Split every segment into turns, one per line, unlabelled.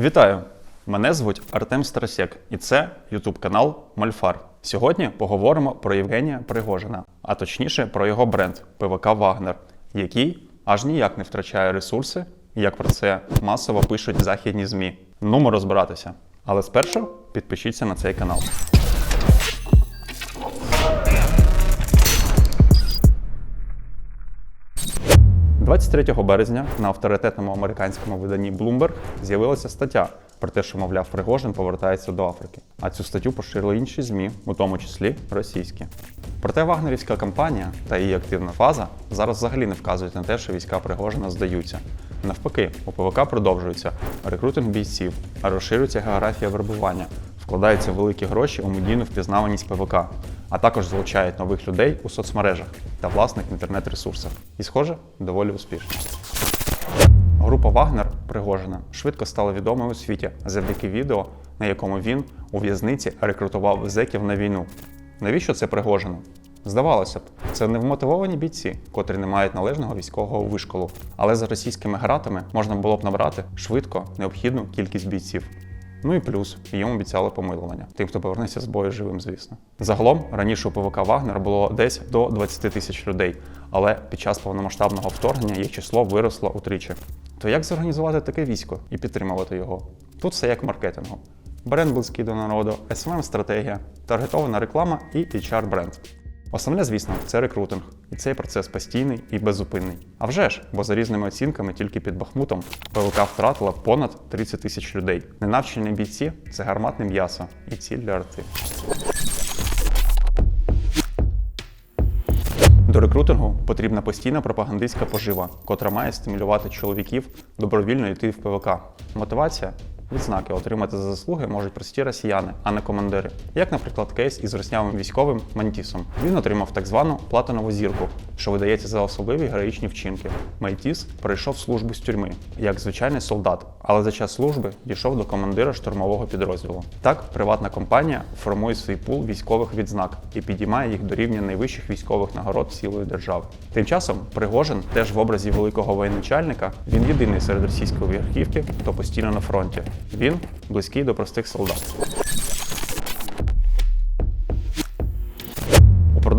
Вітаю! Мене звуть Артем Старосєк, і це Ютуб канал Мольфар. Сьогодні поговоримо про Євгенія Пригожина, а точніше про його бренд ПВК Вагнер, який аж ніяк не втрачає ресурси, як про це масово пишуть західні ЗМІ. Нумо розбиратися. Але спершу підпишіться на цей канал. – 23 березня на авторитетному американському виданні Bloomberg з'явилася стаття про те, що, мовляв, Пригожин повертається до Африки. А цю статтю поширили інші ЗМІ, у тому числі російські. Проте вагнерівська кампанія та її активна фаза зараз взагалі не вказують на те, що війська Пригожина здаються. Навпаки, у ПВК продовжується рекрутинг бійців, а розширюється географія вербування, вкладаються великі гроші у медійну впізнаваність ПВК, а також залучають нових людей у соцмережах та власних інтернет-ресурсах. І, схоже, доволі успішно. Група Вагнер Пригожина швидко стала відомою у світі завдяки відео, на якому він у в'язниці рекрутував зеків на війну. Навіщо це Пригожину? Здавалося б, це невмотивовані бійці, котрі не мають належного військового вишколу. Але за російськими гратами можна було б набрати швидко необхідну кількість бійців. Ну і плюс йому обіцяли помилування, тим, хто повернеться з бою живим, звісно. Загалом раніше у ПВК Вагнер було десь до 20 тисяч людей, але під час повномасштабного вторгнення їх число виросло утричі. То як зорганізувати таке військо і підтримувати його? Тут все як маркетингу. Бренд близький до народу, smm стратегія таргетована реклама і HR-бренд. Основне, звісно, це рекрутинг, і цей процес постійний і беззупинний. А вже ж, бо за різними оцінками, тільки під Бахмутом ПВК втратила понад 30 тисяч людей. Ненавчені бійці це гарматне м'ясо і ціль для арти. До рекрутингу потрібна постійна пропагандистська пожива, котра має стимулювати чоловіків добровільно йти в ПВК. Мотивація відзнаки отримати за заслуги можуть прості росіяни, а не командири. Як, наприклад, кейс із роснявим військовим Мантісом. Він отримав так звану платинову зірку, що видається за особливі героїчні вчинки. Мантіс пройшов службу з тюрми як звичайний солдат, але за час служби дійшов до командира штурмового підрозділу. Так, приватна компанія формує свій пул військових відзнак і підіймає їх до рівня найвищих військових нагород цілої держави. Тим часом Пригожин, теж в образі великого воєначальника, він єдиний серед російської верхівки, хто постійно на фронті. Він близький до простих солдат.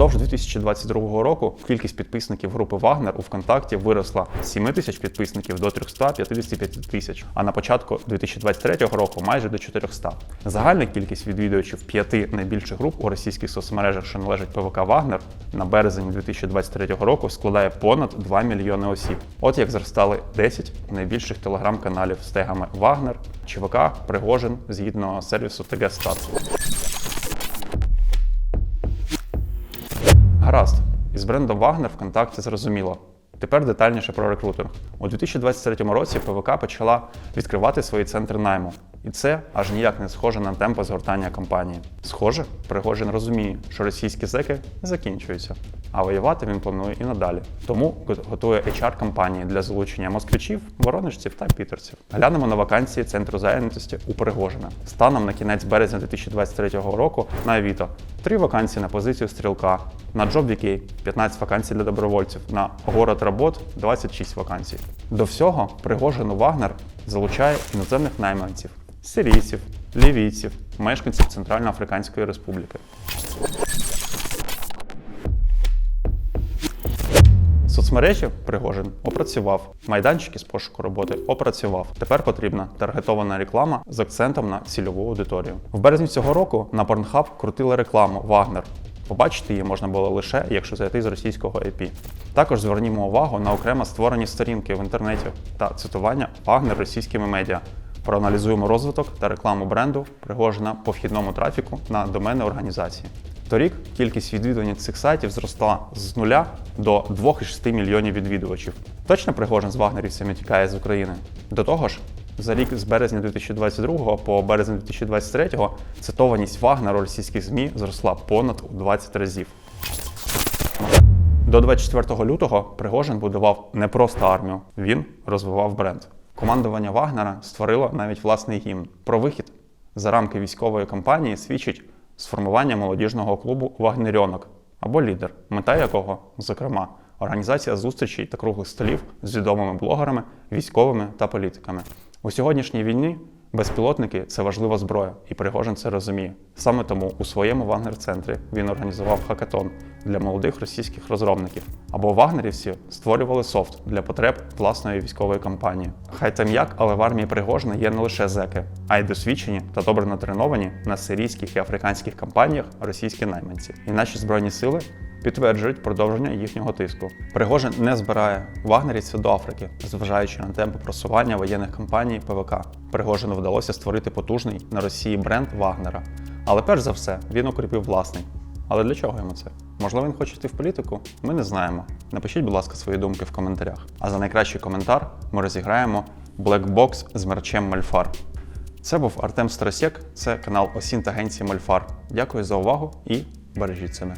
Упродовж 2022 року кількість підписників групи Вагнер у ВКонтакті виросла з 7 тисяч підписників до 355 тисяч, а на початку 2023 року майже до 400. Загальна кількість відвідувачів п'яти найбільших груп у російських соцмережах, що належать ПВК Вагнер, на березень 2023 року складає понад 2 мільйони осіб. От як зростали 10 найбільших телеграм-каналів з тегами Вагнер, ЧВК, Пригожин згідно сервісу ТГ Стат. Гаразд, із брендом Wagner ВКонтакті зрозуміло. Тепер детальніше про рекрутинг. У 2023 році ПВК почала відкривати свої центри найму. І це аж ніяк не схоже на темпи згортання компанії. Схоже, Пригожин розуміє, що російські зеки закінчуються, а воювати він планує і надалі. Тому готує HR-компанії для залучення москвичів, воронежців та пітерців. Глянемо на вакансії центру зайнятості у Пригожина. Станом на кінець березня 2023 року на Авіто три вакансії на позицію стрілка, на JobVK 15 вакансій для добровольців, на город робот 26 вакансій. До всього Пригожину Вагнер залучає іноземних найманців сирійців, лівійців, мешканців Центральноафриканської Республіки. Соцмережі Пригожин опрацював, майданчики з пошуку роботи опрацював. Тепер потрібна таргетована реклама з акцентом на цільову аудиторію. В березні цього року на Pornhub крутили рекламу Вагнер. Побачити її можна було лише, якщо зайти з російського IP. Також звернімо увагу на окремо створені сторінки в інтернеті та цитування Вагнер російськими медіа. Проаналізуємо розвиток та рекламу бренду, Пригожина по вхідному трафіку на домени організації. Торік кількість відвідувань цих сайтів зросла з нуля до 2,6 мільйонів відвідувачів. Точно Пригожин з вагнерівцями тікає з України. До того ж, за рік з березня 2022 по березень 2023 цитованість Вагнера російських ЗМІ зросла понад у 20 разів. До 24 лютого Пригожин будував не просто армію, він розвивав бренд. Командування Вагнера створило навіть власний гімн. Про вихід за рамки військової кампанії свідчить сформування молодіжного клубу Вагнерьонок або лідер, мета якого, зокрема, організація зустрічей та круглих столів з відомими блогерами, військовими та політиками. У сьогоднішній війні Безпілотники це важлива зброя, і Пригожин це розуміє. Саме тому у своєму Вагнер-центрі він організував хакатон для молодих російських розробників. Або вагнерівці створювали софт для потреб власної військової кампанії. Хай там як, але в армії Пригожина є не лише зеки, а й досвідчені та добре натреновані на сирійських і африканських кампаніях російські найманці. І наші збройні сили підтверджують продовження їхнього тиску. Пригожин не збирає вагнерівців до Африки, зважаючи на темпи просування воєнних кампаній ПВК. Пригожину вдалося створити потужний на Росії бренд Вагнера. Але перш за все він укріпив власний. Але для чого йому це? Можливо, він хоче йти в політику? Ми не знаємо. Напишіть, будь ласка, свої думки в коментарях. А за найкращий коментар ми розіграємо блекбокс з мерчем Мальфар. Це був Артем Старосєк, це канал Осінт агенції Мальфар. Дякую за увагу і бережіть себе.